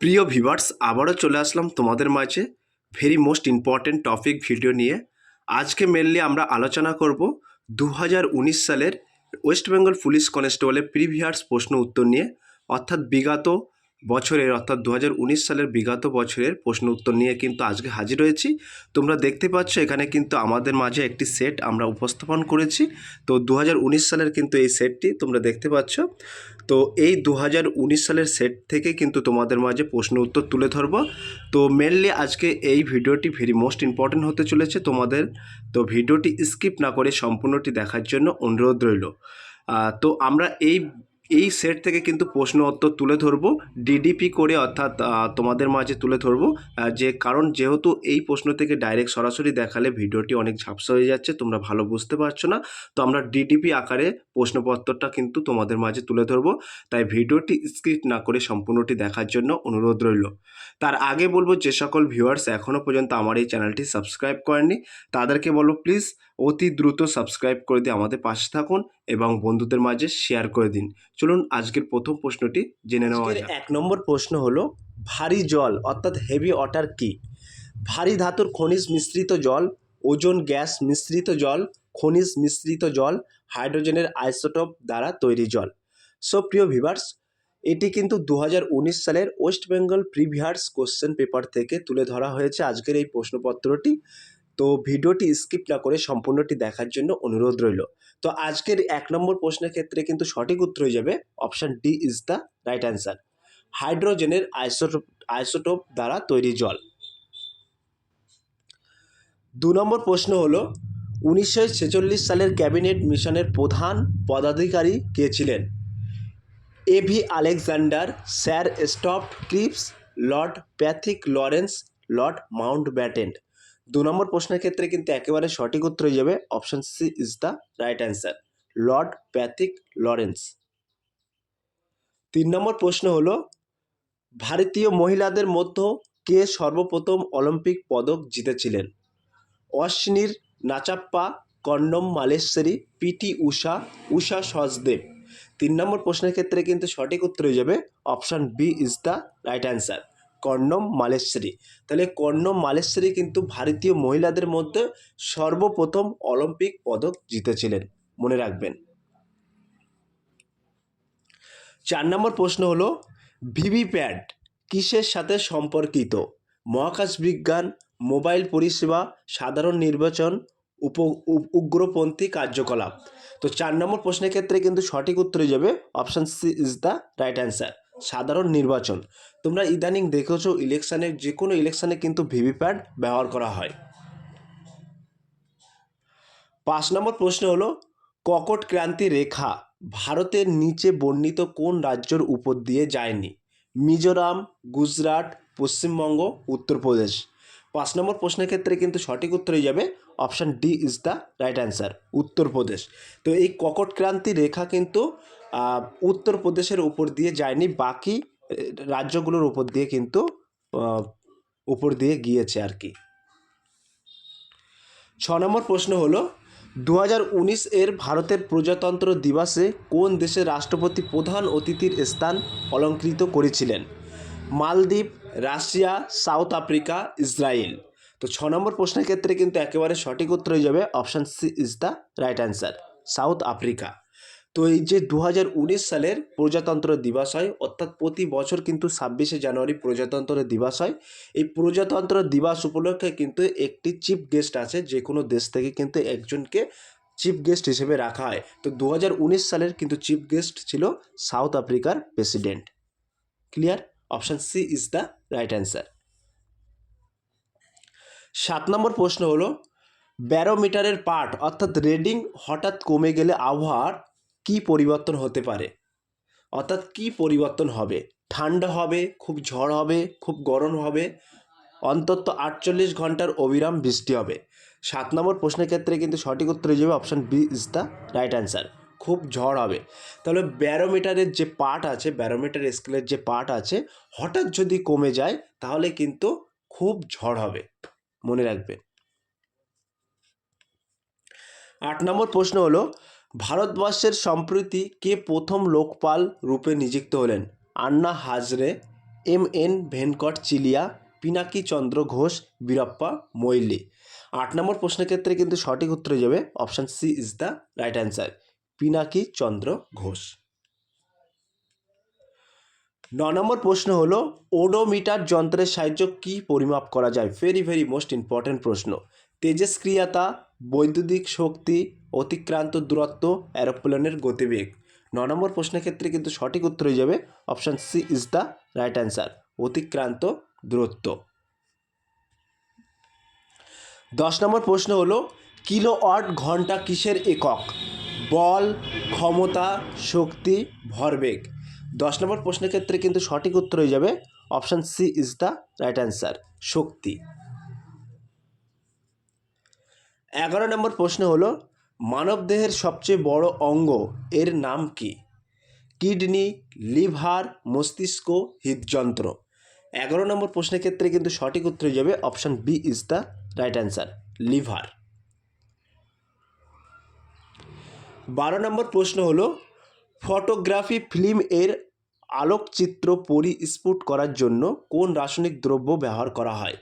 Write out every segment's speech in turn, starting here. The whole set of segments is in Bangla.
প্রিয় ভিভার্স আবারও চলে আসলাম তোমাদের মাঝে very most important topic video নিয়ে। আজকে মেনলি আমরা আলোচনা করব দু হাজার উনিশ সালের ওয়েস্ট বেঙ্গল পুলিশ কনস্টেবলের প্রিভিয়াস প্রশ্ন উত্তর নিয়ে, অর্থাৎ বিগত বছরের, অর্থাৎ দু হাজার উনিশ সালের বিগত বছরের প্রশ্ন উত্তর নিয়ে কিন্তু আজকে হাজির হয়েছি। তোমরা দেখতে পাচ্ছ, এখানে কিন্তু আমাদের মাঝে একটি সেট আমরা উপস্থাপন করেছি। তো দু হাজার উনিশ সালের কিন্তু এই সেটটি তোমরা দেখতে পাচ্ছ। তো এই দু হাজার উনিশ সালের সেট থেকে কিন্তু তোমাদের মাঝে প্রশ্ন উত্তর তুলে ধরবো। তো মেনলি আজকে এই ভিডিওটি ভেরি মোস্ট ইম্পর্ট্যান্ট হতে চলেছে তোমাদের। তো ভিডিওটি স্কিপ না করে সম্পূর্ণটি দেখার জন্য অনুরোধ রইল। তো আমরা এই এই সেট থেকে কিন্তু প্রশ্ন উত্তর তুলে ধরবো ডিডিপি করে অর্থাৎ তোমাদের মাঝে তুলে ধরবো। যে কারণ যেহেতু এই প্রশ্ন থেকে ডাইরেক্ট সরাসরি দেখালে ভিডিওটি অনেক ঝাপসা হয়ে যাচ্ছে, তোমরা ভালো বুঝতে পারছ না। তো আমরা ডিডিপি আকারে প্রশ্নপত্রটা কিন্তু তোমাদের মাঝে তুলে ধরবো। তাই ভিডিওটি স্কিপ না করে সম্পূর্ণটি দেখার জন্য অনুরোধ রইল। তার আগে বলব যে সকল ভিউয়ার্স এখনও পর্যন্ত আমার এই চ্যানেলটি সাবস্ক্রাইব করেননি, তাদেরকে বলব প্লিজ অতি দ্রুত সাবস্ক্রাইব করে দিয়ে আমাদের পাশে থাকুন এবং বন্ধুদের মাঝে শেয়ার করে দিন। চলুন আজকের প্রথম প্রশ্নটি জেনে নেওয়া যাক। এক নম্বর প্রশ্ন হলো ভারী জল অর্থাৎ হেভি ওয়াটার কি? ভারী ধাতুর খনিজ মিশ্রিত জল ওজন গ্যাস মিশ্রিত জল খনিজ মিশ্রিত জল হাইড্রোজেনের আইসোটোপ দ্বারা তৈরি জল। সো প্রিয় ভিভার্স এটি কিন্তু দু উনিশ সালের West Bengal previous question paper থেকে তুলে ধরা হয়েছে আজকের এই প্রশ্নপত্রটি। তো ভিডিওটি স্কিপ না করে সম্পূর্ণটি দেখার জন্য অনুরোধ রইল। তো আজকের এক নম্বর প্রশ্নের ক্ষেত্রে কিন্তু সঠিক উত্তর হয়ে যাবে option D is the right answer. হাইড্রোজেনের আইসোটোপ আইসোটোপ দ্বারা তৈরি জল। দু নম্বর প্রশ্ন হলো, উনিশশো ছেচল্লিশ সালের ক্যাবিনেট মিশনের প্রধান পদাধিকারী কে ছিলেন? A V Alexander, sir Stafford Cripps, lord Pethick Lawrence, lord Mountbatten দু নম্বর প্রশ্নের ক্ষেত্রে কিন্তু একেবারে সঠিক উত্তর হয়ে যাবে option C is the right answer lord Pethick Lawrence তিন নম্বর প্রশ্ন হলো, ভারতীয় মহিলাদের মধ্যে কে সর্বপ্রথম অলিম্পিক পদক জিতেছিলেন? অশ্বিনীর নাচাপ্পা, কন্নম মালেশ্বরী পিটি উষা উষা সচদেব। তিন নম্বর প্রশ্নের ক্ষেত্রে কিন্তু সঠিক উত্তর হয়ে যাবে option B is the right answer Karnam Malleswari. তাহলে কর্ণম মালেশ্বরী কিন্তু ভারতীয় মহিলাদের মধ্যে সর্বপ্রথম অলিম্পিক পদক জিতেছিলেন। মনে রাখবেন। চার নম্বর প্রশ্ন হলো, ভিভিপ্যাট কিসের সাথে সম্পর্কিত? মহাকাশ বিজ্ঞান, মোবাইল পরিষেবা, সাধারণ নির্বাচন, উপ উগ্রপন্থী কার্যকলাপ। তো চার নম্বর প্রশ্নের ক্ষেত্রে কিন্তু সঠিক উত্তর যাবে, option C is the right answer, সাধারণ নির্বাচন। তোমরা ইদানিং দেখেছ ইলেকশানের যে কোনো ইলেকশানে কিন্তু ভিভিপ্যাট ব্যবহার করা হয়। পাঁচ নম্বর প্রশ্ন হলো, ককট ক্রান্তি রেখা ভারতের নিচে বর্ণিত কোন রাজ্যের উপর দিয়ে যায়নি? মিজোরাম, গুজরাট, পশ্চিমবঙ্গ, উত্তরপ্রদেশ। পাঁচ নম্বর প্রশ্নের ক্ষেত্রে কিন্তু সঠিক উত্তর হয়ে যাবে, option D is the right answer, Uttar Pradesh. তো এই ককট ক্রান্তি রেখা কিন্তু উত্তরপ্রদেশের উপর দিয়ে যায়নি, বাকি রাজ্যগুলোর উপর দিয়ে কিন্তু উপর দিয়ে গিয়েছে আর কি। ছ নম্বর প্রশ্ন হলো দু এর ভারতের প্রজাতন্ত্র দিবসে কোন দেশের রাষ্ট্রপতি প্রধান অতিথির স্থান অলঙ্কৃত করেছিলেন? মালদ্বীপ, রাশিয়া, সাউথ আফ্রিকা ইসরায়েল তো ছ নম্বর প্রশ্নের ক্ষেত্রে কিন্তু একেবারে সঠিক উত্তর হয়ে যাবে, option C is the right answer, South Africa. তো এই যে দু হাজার উনিশ সালের প্রজাতন্ত্র দিবস হয়, অর্থাৎ প্রতি বছর কিন্তু ছাব্বিশে জানুয়ারি প্রজাতন্ত্র দিবস হয়। এই প্রজাতন্ত্র দিবস উপলক্ষে কিন্তু একটি চিফ গেস্ট আছে, যে কোনো দেশ থেকে কিন্তু একজনকে চিফ গেস্ট হিসেবে রাখা হয়। তো দু হাজার উনিশ সালের কিন্তু চিফ গেস্ট ছিল সাউথ আফ্রিকার president. Clear? Option C is the right answer. সাত নম্বর প্রশ্ন হলো, ব্যারোমিটারের পার্ট, অর্থাৎ রেডিং হঠাৎ কমে গেলে আবহাওয়ার কী পরিবর্তন হতে পারে? অর্থাৎ কী পরিবর্তন হবে? ঠান্ডা হবে, খুব ঝড় হবে, খুব গরম হবে, অন্তত আটচল্লিশ ঘণ্টার অবিরাম বৃষ্টি হবে। সাত নম্বর প্রশ্নের ক্ষেত্রে কিন্তু সঠিক উত্তর যাবে option B is the right answer খুব ঝড় হবে। তাহলে ব্যারোমিটারের যে পার্ট আছে, ব্যারোমিটার স্কেলের যে পার্ট আছে, হঠাৎ যদি কমে যায়, তাহলে কিন্তু খুব ঝড় হবে। মনে রাখবেন। আট নম্বর প্রশ্ন হলো ভারতবর্ষের সম্প্রতি কে প্রথম লোকপাল রূপে নিযুক্ত হলেন? Anna Hazare, M N Venkatachaliah, Pinaki Chandra Ghosh, Veerappa Moily আট নম্বর প্রশ্নের ক্ষেত্রে কিন্তু সঠিক উত্তর যাবে option C is the right answer, Pinaki Chandra Ghosh. ন নম্বর প্রশ্ন হলো, ওডোমিটার যন্ত্রের সাহায্য কি পরিমাপ করা যায়? ভেরি ভেরি মোস্ট ইম্পর্ট্যান্ট প্রশ্ন। তেজস্ক্রিয়তা, বৈদ্যুতিক শক্তি অতিক্রান্ত দূরত্ব অ্যারোপ্লেনের গতিবেগ। ন নম্বর প্রশ্নের ক্ষেত্রে কিন্তু সঠিক উত্তর হয়ে যাবে option C is the right answer, অতিক্রান্ত দূরত্ব। দশ নম্বর প্রশ্ন হলো, কিলোওয়াট ঘণ্টা কিসের একক? বল, ক্ষমতা, শক্তি, ভরবেগ। দশ নম্বর প্রশ্নের ক্ষেত্রে কিন্তু সঠিক উত্তর হয়ে যাবে option C is the right answer, শক্তি। এগারো নম্বর প্রশ্ন হলো মানবদেহের সবচেয়ে বড় অঙ্গ এর নাম কি? কিডনি, লিভার, মস্তিষ্ক, হৃদযন্ত্র। এগারো নম্বর প্রশ্নের ক্ষেত্রে কিন্তু সঠিক উত্তর যাবে option B is the right answer liver. বারো নম্বর প্রশ্ন হলো, ফটোগ্রাফি ফিল্ম এর আলোকচিত্র পরিস্ফুট করার জন্য কোন রাসায়নিক দ্রব্য ব্যবহার করা হয়?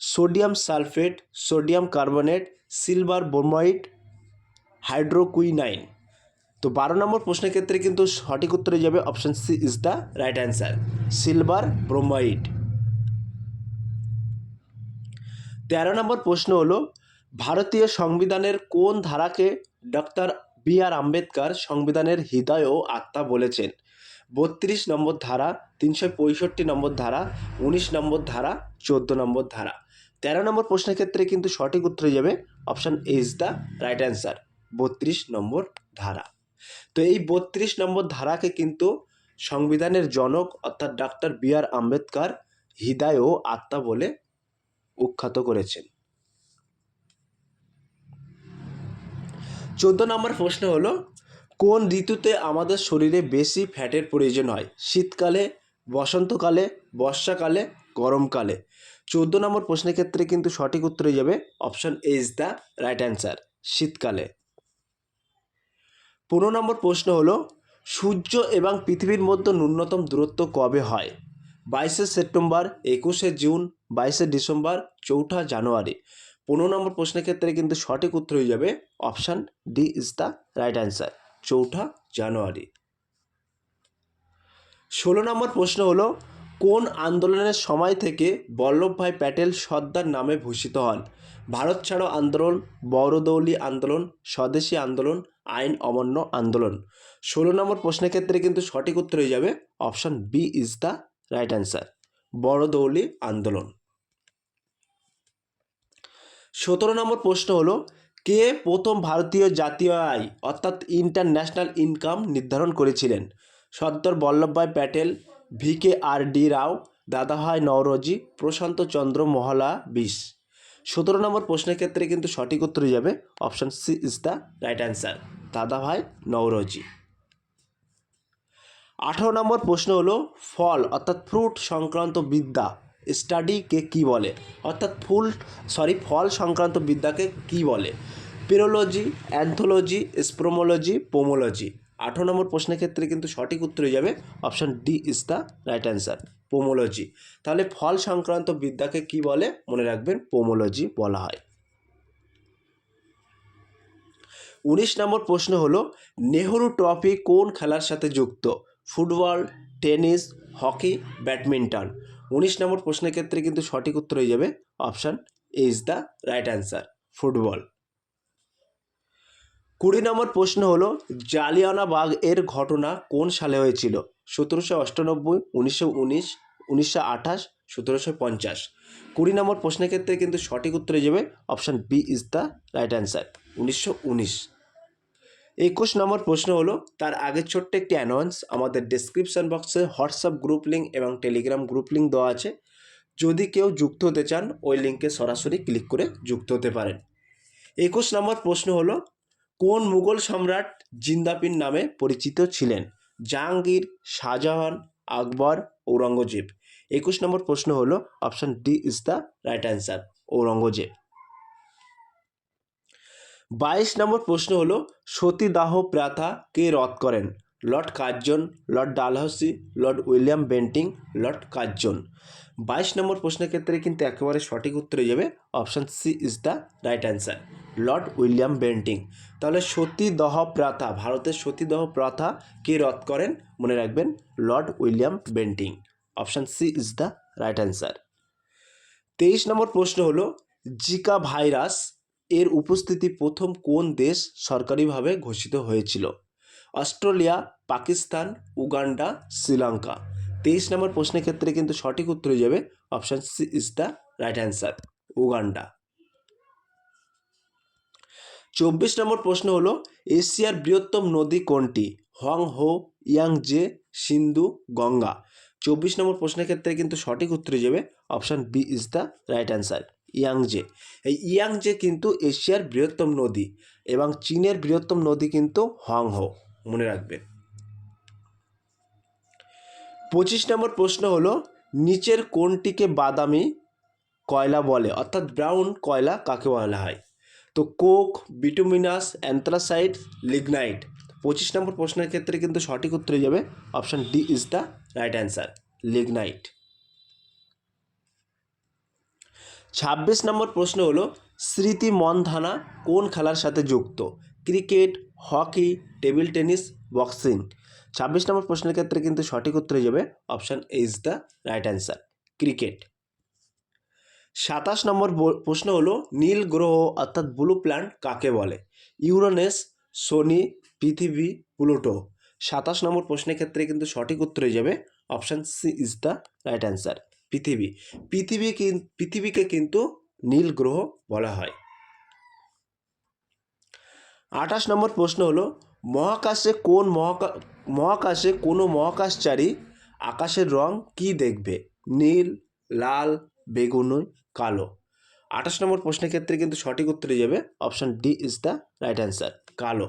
Sodium sulphate, sodium carbonate, silver bromide hydroquinone. তো বারো নম্বর প্রশ্নের ক্ষেত্রে কিন্তু সঠিক উত্তরে যাবে option C is the right answer silver bromide তেরো নম্বর প্রশ্ন হলো, ভারতীয় সংবিধানের কোন ধারাকে ডক্টর বি আর আম্বেদকর সংবিধানের হৃদয় ও আত্মা বলেছেন? বত্রিশ নম্বর ধারা, তিনশো পঁয়ষট্টি নম্বর ধারা, উনিশ নম্বর ধারা, চোদ্দ নম্বর ধারা। তেরো নম্বর প্রশ্নের ক্ষেত্রে কিন্তু সঠিক উত্তর যাবে option is the right answer বত্রিশ নম্বর ধারা। তো এই বত্রিশ নম্বর ধারাকে কিন্তু সংবিধানের জনক অর্থাৎ ডক্টর বি আর আম্বেদকর হৃদয় ও আত্মা বলে উখ্যাত করেছেন। চোদ্দ নম্বর প্রশ্ন হলো, কোন ঋতুতে আমাদের শরীরে বেশি ফ্যাটের প্রয়োজন হয়? শীতকালে, বসন্তকালে, বর্ষাকালে, গরমকালে? চোদ্দ নম্বর প্রশ্নের ক্ষেত্রে কিন্তু সঠিক উত্তর যাবে option A is the right answer, শীতকালে। পনেরো নম্বর প্রশ্ন হলো, সূর্য এবং পৃথিবীর মধ্যে ন্যূনতম দূরত্ব কবে হয়? বাইশে সেপ্টেম্বর, একুশে জুন, বাইশে ডিসেম্বর, চৌঠা জানুয়ারি। পনেরো নম্বর প্রশ্নের ক্ষেত্রে কিন্তু সঠিক উত্তর হয়ে যাবে, option D is the right answer, চৌঠা জানুয়ারি। ষোলো নম্বর প্রশ্ন হলো, কোন আন্দোলনের সময় থেকে বল্লভভাই প্যাটেল সর্দার নামে ভূষিত হন? ভারত ছাড়ো আন্দোলন, বড়দৌলি আন্দোলন, স্বদেশী আন্দোলন আইন অমান্য আন্দোলন। ষোলো নম্বর প্রশ্নের ক্ষেত্রে কিন্তু সঠিক উত্তর হয়ে যাবে option B is the right answer Bardoli আন্দোলন। সতেরো নম্বর প্রশ্ন হলো, কে প্রথম ভারতীয় জাতীয় আয় অর্থাৎ ইন্টারন্যাশনাল ইনকাম নির্ধারণ করেছিলেন? Sardar Vallabhbhai Patel, V K R D Rao Dadabhai Naoroji, Prasanta চন্দ্র মহলা বিশ। সতেরো নম্বর প্রশ্নের ক্ষেত্রে কিন্তু সঠিক উত্তর যাবে। Option C is the right answer. Dadabhai Naoroji. আঠারো নম্বর প্রশ্ন হলো, ফল অর্থাৎ ফ্রুট সংক্রান্ত বিদ্যা স্টাডিকে কি বলে? অর্থাৎ ফুল সরি ফল সংক্রান্ত বিদ্যাকে কি বলে? পেরোলজি অ্যান্থোলজি স্প্রোমোলজি পোমোলজি আঠারো নম্বর প্রশ্নের ক্ষেত্রে কিন্তু সঠিক উত্তর হয়ে যাবে option D is the right answer, pomology. তাহলে ফল সংক্রান্ত বিদ্যাকে কি বলে? মনে রাখবেন, পোমোলজি বলা হয়। উনিশ নম্বর প্রশ্ন হলো, নেহরু ট্রফি কোন খেলার সাথে যুক্ত? Football, tennis, hockey, badminton. উনিশ নম্বর প্রশ্নের ক্ষেত্রে কিন্তু সঠিক উত্তর হয়ে যাবে option is the right answer, football. কুড়ি নম্বর প্রশ্ন হলো জালিয়ানাবাগ এর ঘটনা কোন সালে হয়েছিল? সতেরোশো অষ্টানব্বই, উনিশশো উনিশ, উনিশশো আঠাশ, সতেরোশো পঞ্চাশ। কুড়ি নম্বর প্রশ্নের ক্ষেত্রে কিন্তু সঠিক উত্তর যাবে option B is the right answer, উনিশশো উনিশ। একুশ নম্বর প্রশ্ন হলো, তার আগের ছোট্ট একটি অ্যানাউন্স আমাদের ডেসক্রিপশন বক্সে হোয়াটসঅ্যাপ গ্রুপ লিঙ্ক এবং টেলিগ্রাম গ্রুপ লিঙ্ক দেওয়া আছে। যদি কেউ যুক্ত হতে চান, ওই লিঙ্কে সরাসরি ক্লিক করে যুক্ত হতে পারেন। একুশ নম্বর প্রশ্ন হলো কোন মুঘল সম্রাট জিন্দাপিন নামে পরিচিত ছিলেন? জাহাঙ্গীর, শাহজাহান, আকবর, ঔরঙ্গজেব। একুশ নম্বর প্রশ্ন হলো option D is the right answer, Aurangzeb. বাইশ নম্বর প্রশ্ন হলো সতীদাহ প্রথা কে রদ করেন? Lord Curzon, lord Dalhousie, lord William Bentinck, lord Curzon. বাইশ নম্বর প্রশ্নের ক্ষেত্রে কিন্তু একেবারে সঠিক উত্তরে যাবে option C is the right answer, lord William Bentinck. তাহলে সতীদহ প্রথা, ভারতের সতীদহ প্রথা কে রদ করেন? মনে রাখবেন, lord William Bentinck. Option C is the right answer. তেইশ নম্বর প্রশ্ন হলো, জিকা ভাইরাস এর উপস্থিতি প্রথম কোন দেশ সরকারিভাবে ঘোষিত হয়েছিল? Australia, Pakistan, Uganda, Sri Lanka. তেইশ নম্বর প্রশ্নের ক্ষেত্রে কিন্তু সঠিক উত্তর হয়ে যাবে option C is the right answer, Uganda. চব্বিশ নম্বর প্রশ্ন হলো, এশিয়ার বৃহত্তম নদী কোনটি? হং হো ইয়াংজে, সিন্ধু, গঙ্গা। চব্বিশ নম্বর প্রশ্নের ক্ষেত্রে কিন্তু সঠিক উত্তরে যাবে option B is the right answer, Yangtze. এই ইয়াংজে কিন্তু এশিয়ার বৃহত্তম নদী এবং চীনের বৃহত্তম নদী কিন্তু হং হো মনে রাখবেন। পঁচিশ নম্বর প্রশ্ন হলো, নিচের কোনটিকে বাদামি কয়লা বলে? অর্থাৎ ব্রাউন কয়লা কাকে বলা হয়? তো কোক, বিটুমিনাস, অ্যান্থ্রাসাইড, লিগনাইট। পঁচিশ নম্বর প্রশ্নের ক্ষেত্রে কিন্তু সঠিক উত্তরে যাবে, option D is the right answer, lignite. ছাব্বিশ নম্বর প্রশ্ন হলো স্মৃতি মনধানা কোন খেলার সাথে যুক্ত? Cricket, hockey, table tennis, boxing. ছাব্বিশ নম্বর প্রশ্নের ক্ষেত্রে কিন্তু সঠিক উত্তরে যাবে option is the right answer cricket. সাতাশ নম্বর প্রশ্ন হলো, নীল গ্রহ অর্থাৎ ব্লু প্ল্যান্ট কাকে বলে? ইউরোনেস, শনি, পৃথিবী, প্লুটো। সাতাশ নম্বর প্রশ্নের ক্ষেত্রে কিন্তু সঠিক উত্তরে যাবে option C is the right answer পৃথিবী। পৃথিবী পৃথিবীকে কিন্তু নীল গ্রহ বলা হয়। আঠাশ নম্বর প্রশ্ন হলো, মহাকাশে কোন মহাকা, মহাকাশে কোনো মহাকাশচারী আকাশের রং কি দেখবে? নীল, লাল, বেগুনি, কালো। আঠাশ নম্বর প্রশ্নের ক্ষেত্রে কিন্তু সঠিক উত্তরে যাবে, option D is the right answer, কালো।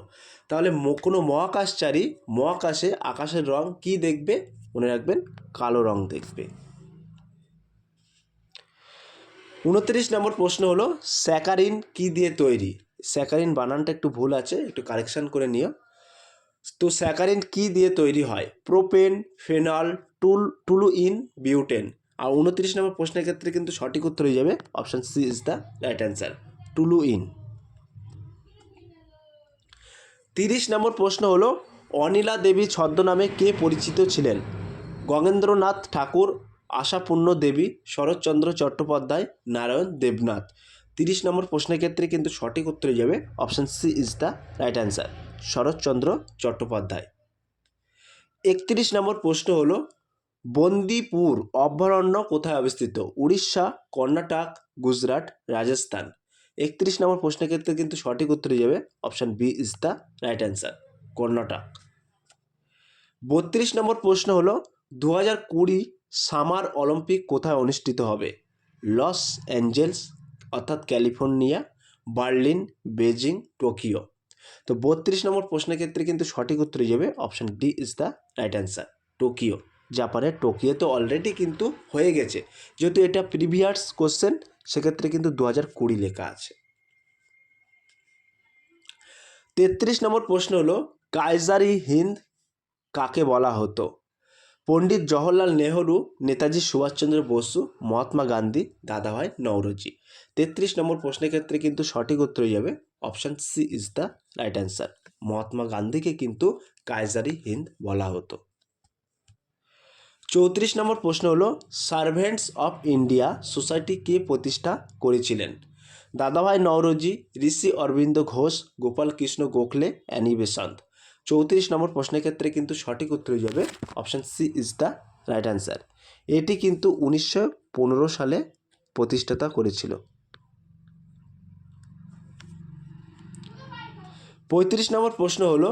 তাহলে কোনো মহাকাশচারী মহাকাশে আকাশের রং কি দেখবে? মনে রাখবেন, কালো রং দেখবে। উনত্রিশ নম্বর প্রশ্ন হলো, স্যাকারিন কি দিয়ে তৈরি? স্যাকারিন বানানটা একটু ভুল আছে, একটু কারেকশান করে নিও। তো স্যাকারিন কি দিয়ে তৈরি হয়? প্রোপেন ফেনল টুল টুলু ইন বিউটেন আর উনত্রিশ নম্বর প্রশ্নের ক্ষেত্রে কিন্তু সঠিক উত্তর হয়ে যাবে option C is the right answer Tulu in তিরিশ নম্বর প্রশ্ন হলো, অনিলা দেবী ছদ্মনামে কে পরিচিত ছিলেন? গগেন্দ্রনাথ ঠাকুর, আশাপূর্ণ দেবী, শরৎচন্দ্র চট্টোপাধ্যায়, নারায়ণ দেবনাথ। তিরিশ নম্বর প্রশ্নের ক্ষেত্রে কিন্তু সঠিক উত্তরে যাবে option C is the right answer Saratchandra Chattopadhyay. একত্রিশ নম্বর প্রশ্ন হলো, বন্দিপুর অভয়ারণ্য কোথায় অবস্থিত? উড়িষ্যা, কর্ণাটক, গুজরাট, রাজস্থান। একত্রিশ নম্বর প্রশ্নের ক্ষেত্রে কিন্তু সঠিক উত্তরে যাবে option B is the right answer Karnataka. বত্রিশ নম্বর প্রশ্ন হলো দু হাজার কুড়ি সামার অলিম্পিক কোথায় অনুষ্ঠিত হবে? লস অ্যাঞ্জেলস অর্থাৎ ক্যালিফোর্নিয়া, বার্লিন, বেজিং, টোকিও। তো বত্রিশ নম্বর প্রশ্নের ক্ষেত্রে কিন্তু সঠিক উত্তরে যাবে option D is the right answer, Tokyo. জাপানের টোকিও তো অলরেডি কিন্তু হয়ে গেছে। যেহেতু এটা প্রিভিয়াস কোশ্চেন, সেক্ষেত্রে কিন্তু দু হাজার কুড়ি লেখা আছে। তেত্রিশ নম্বর প্রশ্ন হলো কাইজারি হিন্দ কাকে বলা হতো? পণ্ডিত জওহরলাল নেহরু, নেতাজি সুভাষচন্দ্র বসু, মহাত্মা গান্ধী, দাদাভাই নওরোজি। তেত্রিশ নম্বর প্রশ্নের ক্ষেত্রে কিন্তু সঠিক উত্তর হয়ে যাবে option C is the right answer. Mahatma গান্ধীকে কিন্তু কায়জারি হিন্দ বলা হতো। চৌত্রিশ নম্বর প্রশ্ন হলো, সার্ভেন্টস অফ ইন্ডিয়া সোসাইটি কে প্রতিষ্ঠা করেছিলেন? Dadabhai Naoroji, Rishi Aurobindo Ghosh, Gopal Krishna Gokhale, Annie Besant. চৌত্রিশ নম্বর প্রশ্নের ক্ষেত্রে কিন্তু সঠিক উত্তর হয়ে যাবে option C is the right answer এটি কিন্তু উনিশশো পনেরো সালে প্রতিষ্ঠাতা করেছিল। পঁয়ত্রিশ নম্বর প্রশ্ন হলো,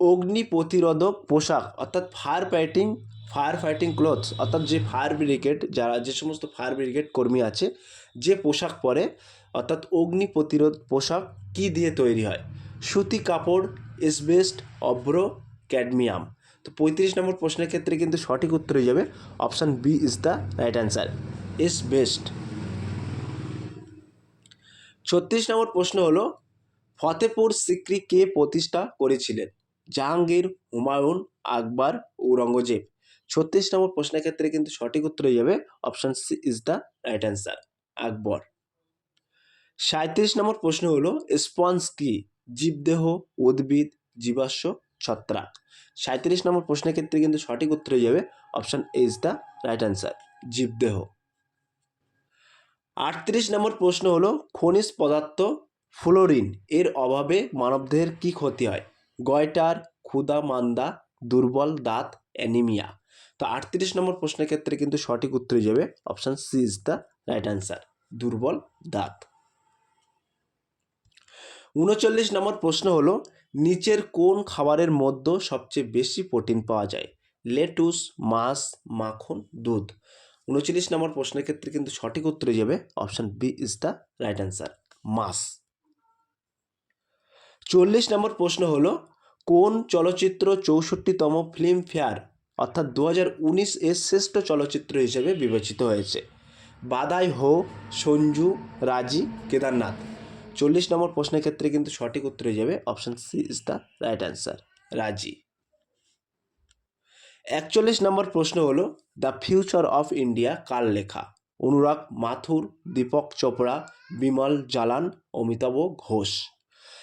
অগ্নি প্রতিরোধক পোশাক অর্থাৎ fire fighting fire fighting clothes অর্থাৎ যে ফায়ার ব্রিগেড যারা যে সমস্ত ফায়ার ব্রিগেড কর্মী আছে, যে পোশাক পরে অর্থাৎ অগ্নি প্রতিরোধ পোশাক কি দিয়ে তৈরি হয়? সুতি কাপড় এসবেস্ট অভ্র ক্যাডমিয়াম। তো পঁয়ত্রিশ নম্বর প্রশ্নের ক্ষেত্রে কিন্তু সঠিক উত্তর হয়ে যাবে option B is the right answer. Asbestos ছত্রিশ নম্বর প্রশ্ন হলো ফতেপুর সিক্রি কে প্রতিষ্ঠা করেছিলেন? জাহাঙ্গীর, হুমায়ুন, আকবর, ঔরঙ্গজেব। ছত্রিশ নম্বর প্রশ্নের ক্ষেত্রে কিন্তু সঠিক উত্তর হয়ে যাবে option C is the right answer, Akbar. সাঁত্রিশ নম্বর প্রশ্ন হলো, স্পঞ্জ কি? জীবদেহ, উদ্ভিদ, জীবাশ্ম, ছত্রাক। সাঁত্রিশ নম্বর প্রশ্নের ক্ষেত্রে কিন্তু সঠিক উত্তর হয়ে যাবে option is the right answer জীবদেহ। আটত্রিশ নম্বর প্রশ্ন হলো, খনিজ পদার্থ ফ্লোরিন এর অভাবে মানবদেহের কি ক্ষতি হয়? গয়টার ক্ষুধা মান্দা, দুর্বল দাঁত, অ্যানিমিয়া। তো আটত্রিশ নম্বর প্রশ্নের ক্ষেত্রে কিন্তু সঠিক উত্তর যাবে option C is the right answer দুর্বল দাঁত। উনচল্লিশ নম্বর প্রশ্ন হলো, নিচের কোন খাবারের মধ্যে সবচেয়ে বেশি প্রোটিন পাওয়া যায়? লেটুস, মাছ, মাখন, দুধ। উনচল্লিশ নম্বর প্রশ্নের ক্ষেত্রে কিন্তু সঠিক উত্তর যাবে option B is the right answer, মাছ। চল্লিশ নম্বর প্রশ্ন হল, কোন চলচ্চিত্র চৌষট্টিতম ফিল্মফেয়ার অর্থাৎ দু হাজার উনিশ এর শ্রেষ্ঠ চলচ্চিত্র হিসেবে বিবেচিত হয়েছে? বাদাই হো, সঞ্জু, রাজি, কেদারনাথ। চল্লিশ নম্বর প্রশ্নের ক্ষেত্রে কিন্তু সঠিক উত্তর হয়ে যাবে option C is the right answer রাজি। একচল্লিশ নম্বর প্রশ্ন হলো দ্য ফিউচার অফ ইন্ডিয়া কার লেখা? অনুরাগ মাথুর, দীপক চোপড়া, বিমল জালান, অমিতাভ ঘোষ।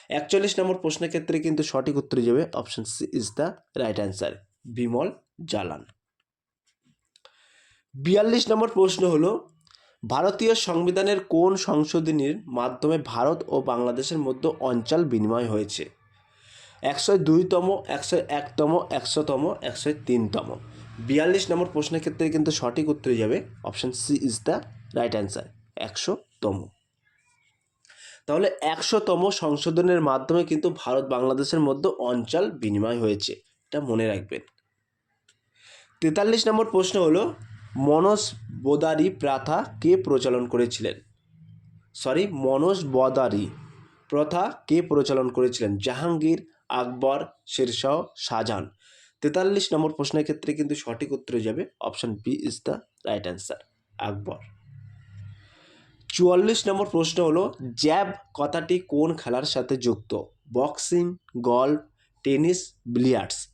একচল্লিশ নম্বর প্রশ্নের ক্ষেত্রে কিন্তু সঠিক উত্তর যাবে option C is the right answer Bimal Jalan. বিয়াল্লিশ নম্বর প্রশ্ন হলো ভারতীয় সংবিধানের কোন সংশোধনীর মাধ্যমে ভারত ও বাংলাদেশের মধ্যে অঞ্চল বিনিময় হয়েছে? একশো দুইতম, একশো একতম, একশোতম, একশো তিনতম। বিয়াল্লিশ নম্বর প্রশ্নের ক্ষেত্রে কিন্তু সঠিক উত্তর যাবে। Option C is the right answer. একশোতম। তাহলে একশোতম সংশোধনের মাধ্যমে কিন্তু ভারত বাংলাদেশের মধ্যে অঞ্চল বিনিময় হয়েছে। এটা মনে রাখবেন। তেতাল্লিশ নম্বর প্রশ্ন হলো মনস বোদারি প্রথা কে প্রচলন করেছিলেন? সরি মনস বদারি প্রথা কে প্রচলন করেছিলেন? জাহাঙ্গীর, আকবর, শেরশাহ, শাহজাহান। তেতাল্লিশ নম্বর প্রশ্নের ক্ষেত্রে কিন্তু সঠিক উত্তর যাবে। Option B is the right answer Akbar. চুয়াল্লিশ নম্বর প্রশ্ন হলো, জ্যাব কথাটি কোন খেলার সাথে যুক্ত? Boxing, golf, tennis, billiards.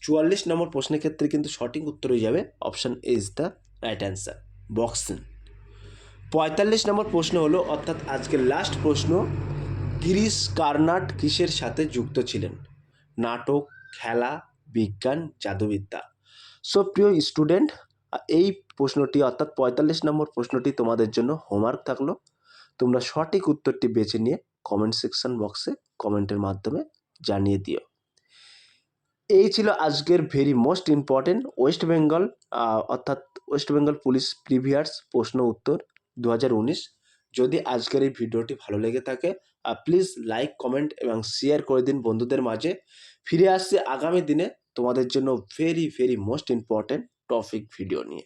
চুয়াল্লিশ নম্বর প্রশ্নের ক্ষেত্রে কিন্তু সঠিক উত্তর হয়ে যাবে। Option A is the right answer, boxing. পঁয়তাল্লিশ নম্বর প্রশ্ন হলো, অর্থাৎ আজকের লাস্ট প্রশ্ন গিরিশ কার্নাট কিসের সাথে যুক্ত ছিলেন? নাটক, খেলা, বিজ্ঞান, জাদুবিদ্যা। সো প্রিয় স্টুডেন্ট এই প্রশ্নটি, অর্থাৎ পঁয়তাল্লিশ নম্বর প্রশ্নটি তোমাদের জন্য হোমওয়ার্ক থাকল। তোমরা সঠিক উত্তরটি বেছে নিয়ে কমেন্ট সেকশন বক্সে কমেন্টের মাধ্যমে জানিয়ে দিও। এই ছিল আজকের very most important West Bengal অর্থাৎ ওয়েস্ট বেঙ্গল পুলিশ প্রিভিয়ার্স প্রশ্ন উত্তর দু হাজার উনিশ। যদি আজকের এই ভিডিওটি ভালো লেগে থাকে প্লিজ লাইক কমেন্ট এবং শেয়ার করে দিন বন্ধুদের মাঝে। ফিরে আসছে আগামী দিনে তোমাদের জন্য very very most important topic video নিয়ে।